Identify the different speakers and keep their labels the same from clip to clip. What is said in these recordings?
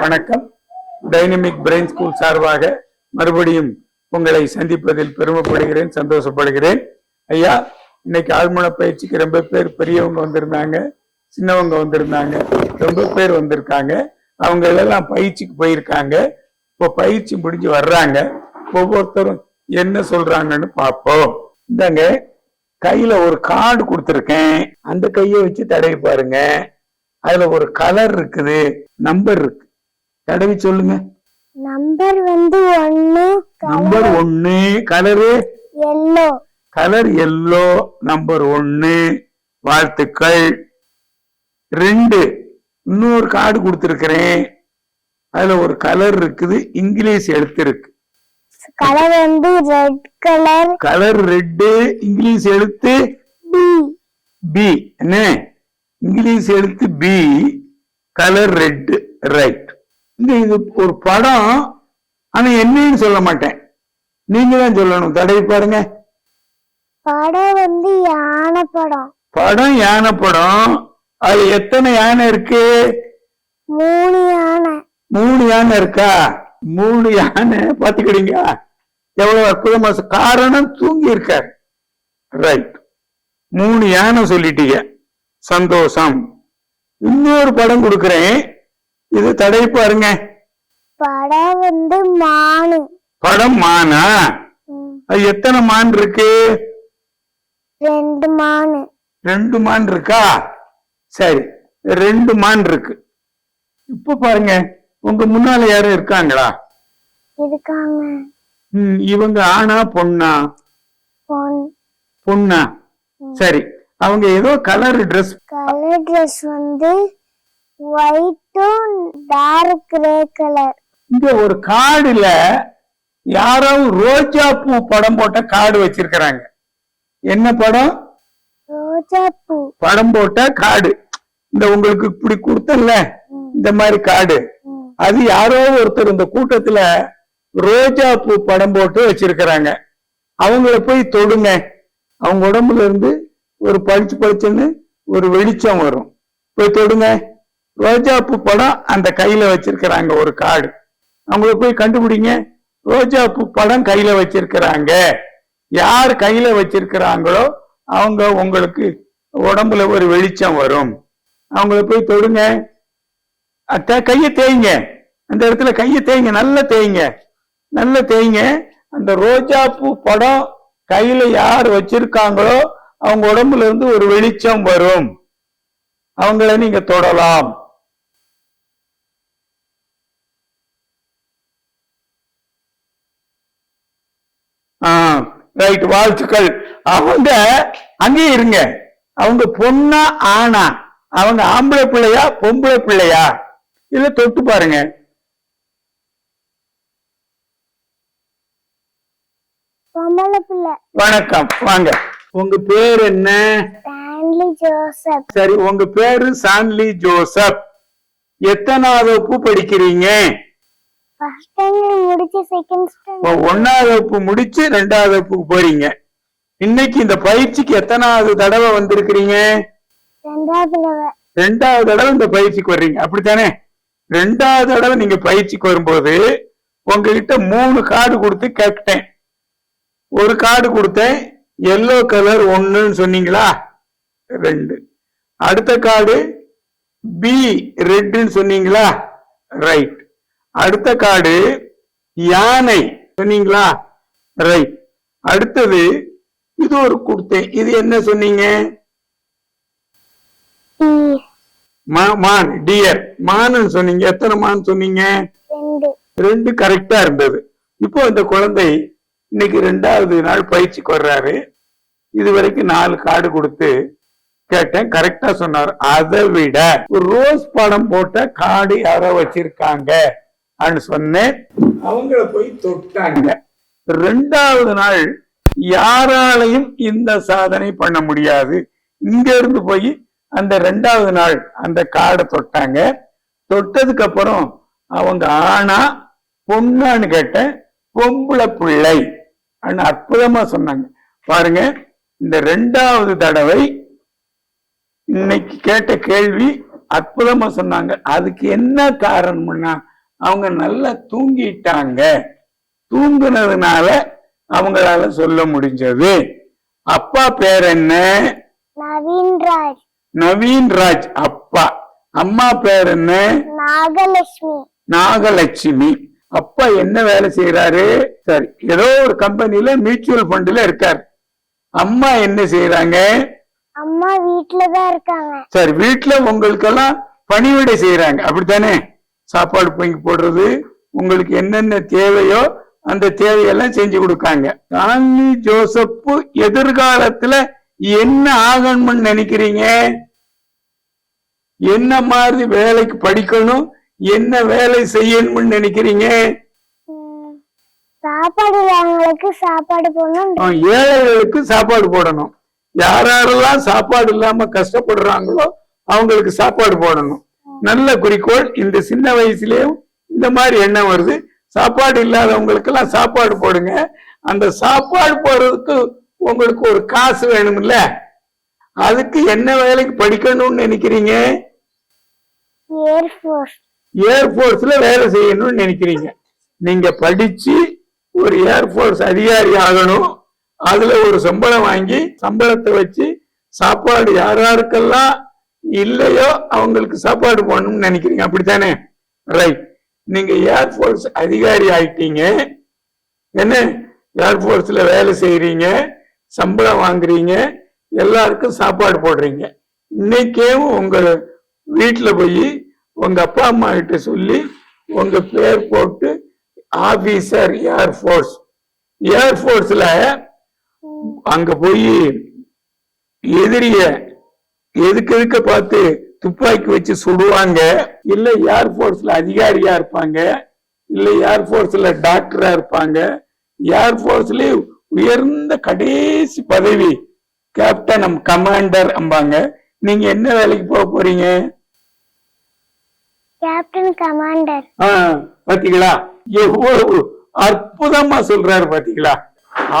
Speaker 1: வணக்கம். Dynamic brain school சார்பாக மறுபடியும் உங்களை சந்திப்பதில் பெருமைப்படுகிறேன் சந்தோஷப்படுகிறேன். ஐயா இன்னைக்கு ஆழ்மன பயிற்சிக்கு ரொம்ப பேர் பெரியவங்க வந்திருந்தாங்க சின்னவங்க வந்திருந்தாங்க ரொம்ப பேர் வந்திருக்காங்க. அவங்க எல்லாம் பயிற்சிக்கு போயிருக்காங்க. இப்போ பயிற்சி முடிஞ்சு வர்றாங்க. ஒவ்வொருத்தரும் என்ன சொல்றாங்கன்னு பார்ப்போம். இந்தாங்க கையில ஒரு கார்டு கொடுத்துருக்கேன். அந்த கையை வச்சு தடவி பாருங்க. அதுல ஒரு கலர் இருக்குது நம்பர் இருக்கு. தடவி சொல்லுங்க.
Speaker 2: நம்பர் வந்து ஒன்னு
Speaker 1: நம்பர் ஒன்னு colour?
Speaker 2: Yellow.
Speaker 1: Colour yellow number ஒன்னு வாழ்த்துக்கள். ரெண்டு இன்னொரு கார்டு கொடுத்துருக்கிறேன். அதுல ஒரு கலர் இருக்குது இங்கிலீஷ் எழுத்து இருக்கு
Speaker 2: கலர் வந்து red colour.
Speaker 1: Colour red English எழுத்து?
Speaker 2: பி.
Speaker 1: பி. என்ன? இங்கிலீஷ் எழுத்து பி கலர் ரெட் ரைட். இந்த இது ஒரு படம் ஆனா என்னன்னு சொல்ல மாட்டேன். நீங்க தான் சொல்லணும். தடவி பாருங்க.
Speaker 2: படம் வந்து யானை படம்.
Speaker 1: படம் யானை படம். அது எத்தனை யானை இருக்கு?
Speaker 2: மூணு யானை.
Speaker 1: மூணு யானை இருக்கா? மூணு யானை பாத்துக்கிட்டீங்க எவ்வளவு அற்புதமா காரணம் தூங்கி இருக்கார். ரைட் மூணு யானை சொல்லிட்டீங்க. சந்தோஷம். இன்னொரு படம் கொடுக்கிறேன். இது தடவி பாருங்க.
Speaker 2: படம் வந்து மானு.
Speaker 1: படம் மானா? அது எத்தனை மான் இருக்கு?
Speaker 2: ரெண்டு மானு.
Speaker 1: ரெண்டு மான் இருக்கா? சரி ரெண்டு மான் இருக்கு. இப்ப பாருங்க உங்க முன்னால யாரும் இருக்காங்களா?
Speaker 2: இருக்காங்க.
Speaker 1: ம், இவங்க ஆணா பொண்ணா? பொண்ணா? சரி அவங்க ஏதோ கலர் ட்ரெஸ்
Speaker 2: கலர் ட்ரெஸ் வந்து ஒயிட்டும் டார்க் கிரே கலர்
Speaker 1: இங்க ஒரு காடுல யாரோ ரோஜா பூ படம் போட்ட காடு வச்சிருக்கிறாங்க. என்ன படம்?
Speaker 2: ரோஜா பூ.
Speaker 1: படம் போட்ட காடு. இந்த உங்களுக்கு இப்படி கொடுத்தல இந்த மாதிரி காடு. அது யாரோ ஒருத்தர் இந்த கூட்டத்துல ரோஜா பூ படம் போட்டு வச்சிருக்கிறாங்க. அவங்கள போய் தொடுங்க. அவங்க உடம்புல இருந்து ஒரு பளிச்சு பளிச்சுன்னு ஒரு வெளிச்சம் வரும். போய் தொடுங்க. ரோஜா பூ படம் அந்த கையில வச்சிருக்கிறாங்க ஒரு கார்டு. அவங்கள போய் கண்டுபிடிங்க. ரோஜா பூ படம் கையில வச்சிருக்கிறாங்க. யார் கையில வச்சிருக்கிறாங்களோ அவங்க உங்களுக்கு உடம்புல ஒரு வெளிச்சம் வரும். அவங்கள போய் தொடுங்க. அத்த கையை தேய்ங்க. அந்த இடத்துல கையை தேய்ங்க. நல்லா தேய்ங்க. நல்லா தேய்ங்க. அந்த ரோஜா பூ படம் கையில யார் வச்சிருக்காங்களோ அவங்க உடம்புல இருந்து ஒரு வெளிச்சம் வரும். அவங்கள நீங்க தொடலாம். ரைட் வாழ்த்துக்கள். அவங்க அங்கே இருங்க. அவங்க பொண்ணா ஆணா? அவங்க ஆம்பளை பிள்ளையா பொம்பளை பிள்ளையா? இல்ல தொட்டு பாருங்க. வணக்கம். வாங்க. உங்க பேர் என்ன? சரி உங்க பேரு சான்லி ஜோசப். எத்தனாவது வகுப்பு படிக்கிறீங்க?
Speaker 2: ஃபர்ஸ்ட் முடிச்சு செகண்ட் ஸ்டாண்டர்ட்
Speaker 1: ஒன்னாவது வகுப்பு முடிச்சு ரெண்டாவது வகுப்புக்கு போறீங்க. இன்னைக்கு இந்த பயிற்சிக்கு எத்தனாவது தடவை வந்திருக்கிறீங்க?
Speaker 2: ரெண்டாவது தடவை.
Speaker 1: இந்த பயிற்சிக்கு வர்றீங்க. அப்படித்தானே? ரெண்டாவது தடவை நீங்க பயிற்சிக்கு வரும்போது உங்ககிட்ட மூணு கார்டு கொடுத்து கேட்டேன். ஒரு கார்டு கொடுத்தேன். எல்லோ கலர் ஒண்ணுன்னு சொன்னீங்களா? ரெண்டு. அடுத்த கார்டு பி ரெட்னு சொன்னீங்களா? ரைட் அடுத்த கார்டு யானை. சொன்னீங்களா? ரைட் அடுத்தது இது ஒரு கொடுத்தேன் இது என்ன சொன்னீங்க? மான் டியர் மான்னு சொன்னீங்க. எத்தனை மான் சொன்னீங்க?
Speaker 2: ரெண்டு.
Speaker 1: கரெக்டா இருந்தது. இப்போ இந்த குழந்தை இன்னைக்கு ரெண்டாவது நாள் பயிற்சிக்கு வர்றாரு. இது வரைக்கும் நாலு கார்டு கொடுத்து கேட்டேன். கரெக்டா சொன்னார். அதை விட ரோஸ் படம் போட்ட கார்டு யாரோ வச்சிருக்காங்க. சொன்னேன். அவங்கள போய் தொட்டாங்க. ரெண்டாவது நாள் யாராலையும் இந்த சாதனை பண்ண முடியாது. இங்க இருந்து போய் அந்த ரெண்டாவது நாள் அந்த கார்டை தொட்டாங்க. தொட்டதுக்கு அப்புறம் அவங்க ஆனா பொண்ணான்னு கேட்டேன் பொம்பளை பிள்ளை அப்படின்னு அற்புதமா சொன்னாங்க. பாருங்க இந்த ரெண்டாவது தடவை இன்னைக்கு கேட்ட கேள்வி அற்புதமா சொன்னாங்க. அதுக்கு என்ன காரணம்னா அவங்க நல்லா தூங்கிட்டாங்க. தூங்குனதுனால அவங்களால சொல்ல முடிஞ்சது. அப்பா பேர் என்ன?
Speaker 2: நவீன் ராஜ்
Speaker 1: நவீன் ராஜ் அப்பா. அம்மா பேர் என்ன?
Speaker 2: நாகலட்சுமி.
Speaker 1: நாகலட்சுமி. அப்பா என்ன வேலை செய்யறாரு சரி ஏதோ ஒரு கம்பெனில மியூச்சுவல் ஃபண்ட்ல இருக்காரு. அம்மா என்ன செய்யறாங்க
Speaker 2: அம்மா வீட்டுல தான் இருக்காங்க.
Speaker 1: சரி வீட்டுல உங்களுக்கெல்லாம் பணிவிடை செய்யறாங்க அப்படித்தானே? சாப்பாடு பொங்கி போடுறது உங்களுக்கு என்னென்ன தேவையோ அந்த தேவையெல்லாம் செஞ்சு கொடுக்காங்க. ராணி ஜோசப்பு எதிர்காலத்துல என்ன ஆகணும்னு நினைக்கிறீங்க? என்ன மாதிரி வேலைக்கு படிக்கணும் என்ன வேலை செய்யணும்னு நினைக்கிறீங்க?
Speaker 2: சாப்பாடு சாப்பாடு போடணும்.
Speaker 1: ஏழைகளுக்கு சாப்பாடு போடணும். யார் யாரெல்லாம் சாப்பாடு இல்லாம கஷ்டப்படுறாங்களோ அவங்களுக்கு சாப்பாடு போடணும். நல்ல குறிக்கோள். இந்த சின்ன வயசுலயும் இந்த மாதிரி எண்ணம் வருது. சாப்பாடு இல்லாதவங்களுக்கு எல்லாம் சாப்பாடு போடுங்க. அந்த சாப்பாடு போடுறதுக்கு உங்களுக்கு ஒரு காசு வேணும்ல? அதுக்கு என்ன வேலைக்கு படிக்கணும்னு நினைக்கிறீங்க?
Speaker 2: ஏர்ஃபோர்ஸ்
Speaker 1: ஏர்போர்ஸ்ல வேலை செய்யணும்னு நினைக்கிறீங்க. நீங்க படிச்சு ஒரு ஏர்போர்ஸ் அதிகாரி ஆகணும். அதுல ஒரு சம்பளம் வாங்கி சம்பளத்தை வச்சு சாப்பாடு யார் யாருக்கெல்லாம் இல்லையோ அவங்களுக்கு சாப்பாடு போடணும்னு நினைக்கிறீங்க? அப்படித்தானே? ரைட் நீங்க ஏர்போர்ஸ் அதிகாரி ஆயிட்டீங்க. என்ன? ஏர்போர்ஸ்ல வேலை செய்யறீங்க சம்பளம் வாங்குறீங்க எல்லாருக்கும் சாப்பாடு போடுறீங்க. இன்னைக்கே உங்க வீட்டுல போய் உங்க அப்பா அம்மா கிட்ட சொல்லி உங்க பேர் போட்டு ஆபீசர் ஏர்போர்ஸ் ஏர்போர்ஸ்ல அங்க போய் எதிரிய எதுக்கு எதுக்க பார்த்து துப்பாக்கி வச்சு சுடுவாங்க? இல்ல ஏர்போர்ஸ்ல அதிகாரியா இருப்பாங்க? இல்ல ஏர்போர்ஸ்ல டாக்டரா இருப்பாங்க? ஏர்போர்ஸ்ல உயர்ந்த கடைசி பதவி கேப்டன் கமாண்டர் அம்பாங்க. நீங்க என்ன வேலைக்கு போக போறீங்க?
Speaker 2: கேப்டன் கமாண்டர்
Speaker 1: பாத்தீங்களா? எவ்வளவு அற்புதமா சொல்றாரு பாத்தீங்களா?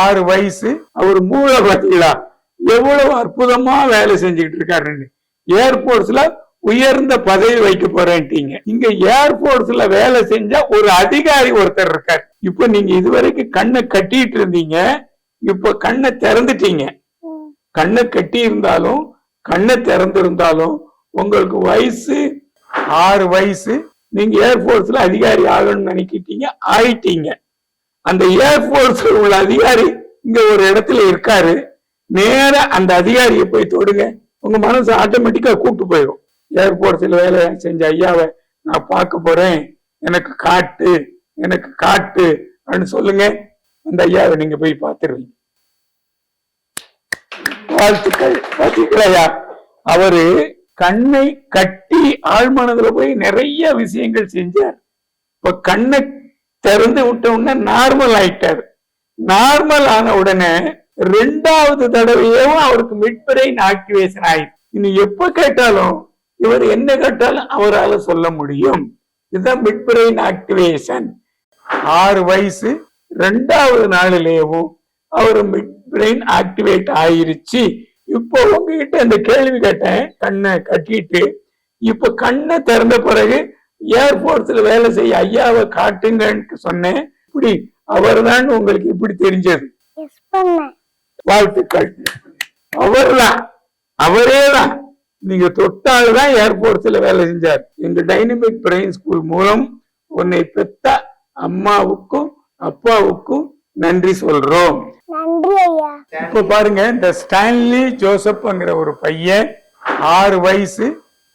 Speaker 1: ஆறு வயசு அவர் மூளை பாத்தீங்களா? எவ்வளவு அற்புதமா வேலை செஞ்சுக்கிட்டு இருக்காருன்னு ஏர்போர்ட்ஸ்ல உயர்ந்த பதவி வைக்க போறேன்ட்டீங்க. இங்க ஏர்போர்ட்ஸ்ல வேலை செஞ்சா ஒரு அதிகாரி ஒருத்தர் இருக்கார். இப்ப நீங்க இதுவரைக்கும் கண்ணை கட்டிட்டு இருந்தீங்க. இப்ப கண்ணை திறந்துட்டீங்க. கண்ணை கட்டி இருந்தாலும் கண்ணை திறந்திருந்தாலும் உங்களுக்கு வயசு ஆறு வயசு நீங்க ஏர்போர்ட்ஸ்ல அதிகாரி ஆகணும்னு நினைக்கிட்டீங்க ஆயிட்டீங்க. அந்த ஏர்போர்ஸ்ல உள்ள அதிகாரி இங்க ஒரு இடத்துல இருக்காரு. நேர அந்த அதிகாரியை போய் தொடுங்க. உங்க மனசு ஆட்டோமேட்டிக்கா கூட்டு போயிடும். ஏர்போர்ட்ஸ்ல வேலை செஞ்ச ஐயாவை நான் பார்க்க போறேன். எனக்கு காட்டு எனக்கு காட்டு அப்படின்னு சொல்லுங்க. அந்த ஐயாவை நீங்க போய் பார்த்துருவீங்க வாழ்த்துக்கள். பார்த்தீங்களா அவரு கண்ணை கட்டி ஆழ்மனதுல போய் நிறைய விஷயங்கள் செஞ்சார். இப்ப கண்ணை திறந்து விட்ட உடனே நார்மல் ஆயிட்டாரு. நார்மல் ஆன உடனே ரெண்டாவது தடவையும் அவருக்கு மிட் ஆக்டிவேஷன் ஆயிடுச்சு இனி எப்ப கேட்டாலும் இவர் என்ன கேட்டாலும் அவரால சொல்ல முடியும். இதுதான் மிட் ஆக்டிவேஷன் ஆறு வயசு ரெண்டாவது நாளிலேயும் அவர் மிட் பிரெயின் ஆக்டிவேட் ஆயிருச்சு. இப்போ உங்ககிட்ட இந்த கேள்வி கேட்டேன். கண்ணை கட்டிட்டு இப்ப கண்ணை திறந்த பிறகு ஏர்போர்ட்ஸ்ல வேலை செய்ய ஐயாவை காட்டுங்கன்னு சொன்னேன். இப்படி அவர்தான் உங்களுக்கு இப்படி தெரிஞ்சது.
Speaker 2: எஸ் பண்ணேன்.
Speaker 1: வாழ்த்துக்கள். அவர்தான். அவரே தான் நீங்க தொட்டால்தான் ஏர்போர்ட்ஸ்ல வேலை செஞ்சார். எங்க டைனமிக் பிரெயின் ஸ்கூல் மூலம் உன்னை பெத்த அம்மாவுக்கும் அப்பாவுக்கும் நன்றி சொல்றோம். இப்ப பாருங்க இந்த ஸ்டான்லி ஜோசப்ங்கிற ஒரு பையன் ஆறு வயசு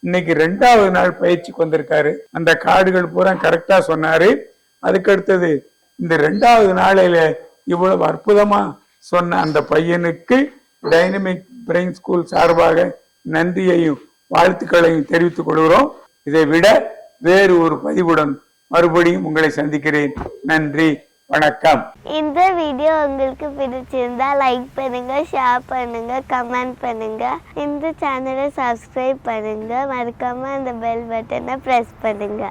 Speaker 1: இன்னைக்கு ரெண்டாவது நாள் பயிற்சிக்கு வந்திருக்காரு. அந்த கார்டுகள் பூரா கரெக்டா சொன்னாரு. அதுக்கு அடுத்தது இந்த ரெண்டாவது நாளையில இவ்வளவு அற்புதமா சொன்ன அந்த பையனுக்கு டைனமிக் பிரெயின் ஸ்கூல் சார்பாக நன்றியையும் வாழ்த்துக்களையும் தெரிவித்துக் கொள்கிறோம். இதை விட வேறு ஒரு பதிவுடன் மறுபடியும் உங்களை சந்திக்கிறேன். நன்றி வணக்கம்.
Speaker 2: இந்த வீடியோ உங்களுக்கு பிடிச்சிருந்தா லைக் பண்ணுங்க ஷேர் பண்ணுங்க கமெண்ட் பண்ணுங்க. இந்த சேனலை சப்ஸ்கிரைப் பண்ணுங்க. மறக்காம அந்த பெல் பட்டனை பிரஸ் பண்ணுங்க.